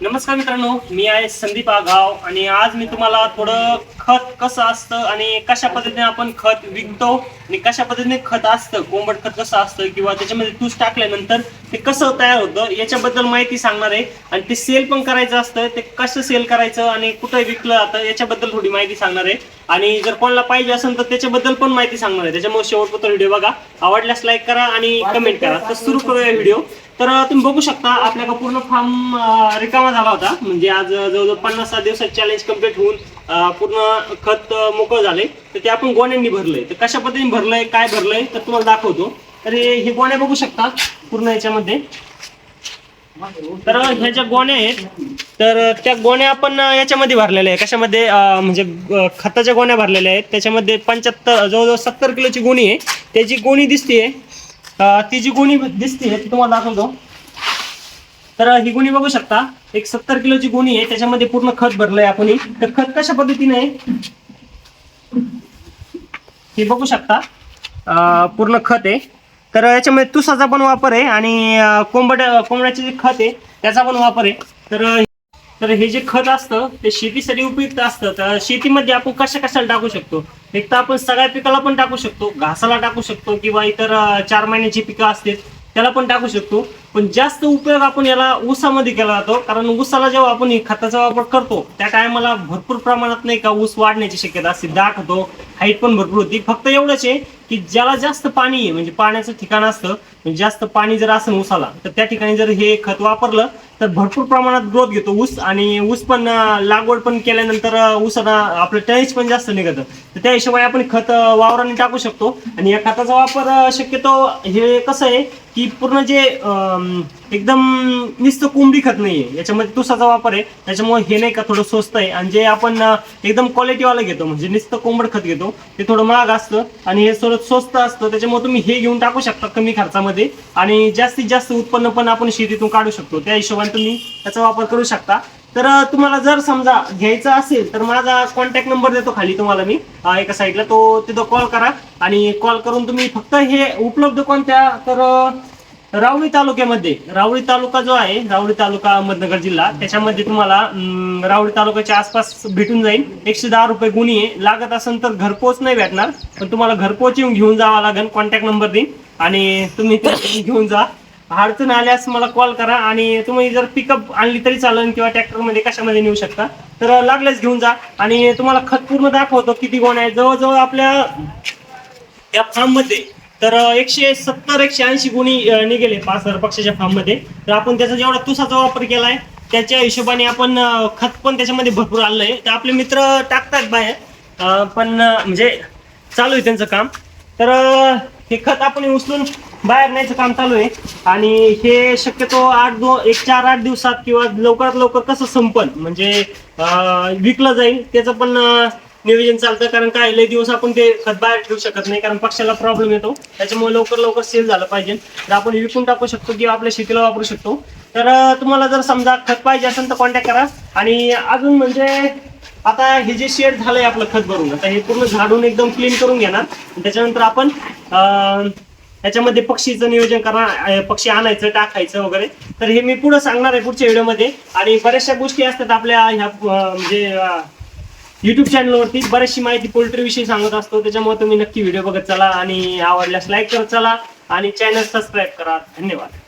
नमस्कार मित्रांनो मी आहे संदीप आगाव आणि आज मी तुम्हाला थोडं खत कसं असतं आणि कशा पद्धतीने आपण खत विकतो आणि कशा पद्धतीने खत असतं कोंबड खत कसं असतं किंवा त्याच्यामध्ये तूस टाकल्यानंतर ते कसं तयार होतं याच्याबद्दल माहिती सांगणार आहे. आणि ते सेल पण करायचं असतं ते कसं सेल करायचं आणि कुठं विकलं जातं याच्याबद्दल थोडी माहिती सांगणार आहे. आणि जर कोणाला पाहिजे असेल तर त्याच्याबद्दल पण माहिती सांगणार आहे. त्याच्यामुळे शेवटपर्यंत व्हिडिओ बघा. आवडल्यास लाईक करा आणि कमेंट करा. तर सुरू करूया व्हिडिओ तर तुम्ही बघू शकता आपल्याला पूर्ण फार्म रिकामा झाला होता. म्हणजे आज जवळजवळ पन्नास सात दिवसात चॅलेंज कंप्लीट होऊन पूर्ण खत मोकळं झालंय. तर ते आपण गोण्यांनी भरलंय. तर कशा पद्धतीने भरलंय काय भरलंय तर तुम्हाला दाखवतो. तर हे गोण्या बघू शकता पूर्ण याच्यामध्ये. तर ह्या ज्या गोण्या आहेत तर त्या गोण्या आपण याच्यामध्ये भरलेल्या आहे कशामध्ये? म्हणजे खताच्या गोण्या भरलेल्या आहेत. त्याच्यामध्ये पंच्याहत्तर जवळजवळ सत्तर किलोची गोणी आहे. त्याची गोणी दिसतीये. ती जी गोणी दिसते ती तुम्हाला दाखवतो तर ही गुणी बघू शकता. एक सत्तर किलोची गुणी आहे त्याच्यामध्ये पूर्ण खत भरलंय आपण तर खत कशा पद्धतीने आहे? हे बघू शकता. पूर्ण खत आहे. तर याच्यामध्ये तुसाचा पण वापर आहे आणि कोंबड्या कोंबड कोंबड्याचे जे खत आहे त्याचा पण वापर आहे. तर तर हे जे खत असतं ते शेतीसाठी उपयुक्त असतं. तर शेतीमध्ये आपण कशा कशाला टाकू शकतो? एक तर आपण सगळ्या पिकाला पण टाकू शकतो. घासाला टाकू शकतो किंवा इतर चार महिन्याची पिकं असतील त्याला पण टाकू शकतो. पण जास्त उपयोग आपण याला ऊसामध्ये केला जातो. कारण ऊसाला जेव्हा आपण खताचा वापर करतो त्या टायमाला भरपूर प्रमाणात नाही का ऊस वाढण्याची शक्यता असते दाट होतो हाईट पण भरपूर होती. फक्त एवढंच आहे की ज्याला जास्त पाणी आहे म्हणजे पाण्याचं ठिकाण असतं म्हणजे जास्त पाणी जर असेल ऊसाला तर त्या ठिकाणी जर हे खत वापरलं तर भरपूर प्रमाणात ग्रोथ घेतो. ऊस आणि ऊस पण लागवड पण केल्यानंतर ऊसाला आपलं टनेज पण जास्त निघतं. तर त्या हिशोबाने आपण खत वावराने टाकू शकतो. आणि या खताचा वापर शक्यतो हे कसं आहे की पूर्ण जे एकदम नुसतं कोंबडी खत नाहीये. याच्यामध्ये तुसाचा वापर आहे. त्याच्यामुळे हे नाही का थोडं स्वस्त आहे. आणि जे आपण एकदम क्वालिटीवालं घेतो म्हणजे नुसतं कोंबड खत घेतो ते थोडं महाग असतं. आणि हे थोडं स्वस्त असतं. त्याच्यामुळे तुम्ही हे घेऊन टाकू शकता कमी खर्चामध्ये. आणि जास्तीत जास्त उत्पन्न पण आपण शेतीतून काढू शकतो. त्या हिशोबाने तुम्ही त्याचा वापर करू शकता. तर तुम्हाला जर समजा घ्यायचं असेल तर माझा कॉन्टॅक्ट नंबर देतो खाली तुम्हाला मी एका साईडला तो तिथं कॉल करा आणि कॉल करून तुम्ही फक्त हे उपलब्ध कोणत्या? तर रावळी तालुक्यामध्ये रावळी तालुका जो आहे रावळी तालुका अहमदनगर जिल्हा त्याच्यामध्ये तुम्हाला रावळी तालुक्याच्या आसपास भेटून जाईल. एकशे दहा रुपये गुणी आहे लागत असेल तर घरपोच नाही भेटणार पण तुम्हाला घरपोच येऊन घेऊन जावा लागेल. कॉन्टॅक्ट नंबर देईन आणि तुम्ही घेऊन जा. अडचण आल्यास मला कॉल करा आणि तुम्ही जर पिकअप आणली तरी चालेल किंवा ट्रॅक्टरमध्ये कशामध्ये नेऊ शकता. तर लागल्यास घेऊन जा आणि तुम्हाला खत पूर्ण दाखवतो किती गोण आहे जवळजवळ आपल्या या फार्ममध्ये तर एकशे सत्तर एकशे ऐंशी गुणी निघेले पाच हजार पक्षाच्या फार्ममध्ये तर आपण त्याचा जेवढा तुसाचा वापर केलाय त्याच्या हिशोबाने आपण खत पण त्याच्यामध्ये भरपूर आलंय तर आपले मित्र टाकतात बाहेर. पण म्हणजे चालू आहे त्यांचं काम. तर हे खत आपण उचलून बाहेर न्यायचं काम चालू आहे. आणि हे शक्यतो आठ दो एक चार आठ दिवसात किंवा लवकरात लवकर कसं संपन म्हणजे विकलं जाईल त्याचं पण नियोजन चालतं. कारण काय लय दिवस आपण ते खत बाहेर ठेवू शकत नाही कारण पक्षाला प्रॉब्लेम येतो. त्याच्यामुळे लवकर लवकर सेल झालं पाहिजे. तर आपण विकून टाकू शकतो किंवा आपल्या शेतीला वापरू शकतो. तर तुम्हाला जर समजा खत पाहिजे असेल तर कॉन्टॅक्ट करा. आणि अजून म्हणजे आता हे जे शेड झालंय आपलं खत भरून आता हे पूर्ण झाडून एकदम क्लीन करून घेणार. त्याच्यानंतर आपण ह्याच्यामध्ये पक्षीचं नियोजन करणार पक्षी आणायचं टाकायचं वगैरे. तर हे मी पुढे सांगणार आहे पुढच्या व्हिडिओमध्ये. आणि बऱ्याचशा गोष्टी असतात आपल्या ह्या म्हणजे युट्यूब चॅनलवरती बरीचशी माहिती पोल्ट्रीविषयी सांगत असतो. त्याच्यामुळे तुम्ही नक्की व्हिडिओ बघत चला आणि आवडल्यास लाईक करत चला. आणि चॅनल सबस्क्राईब करा. धन्यवाद.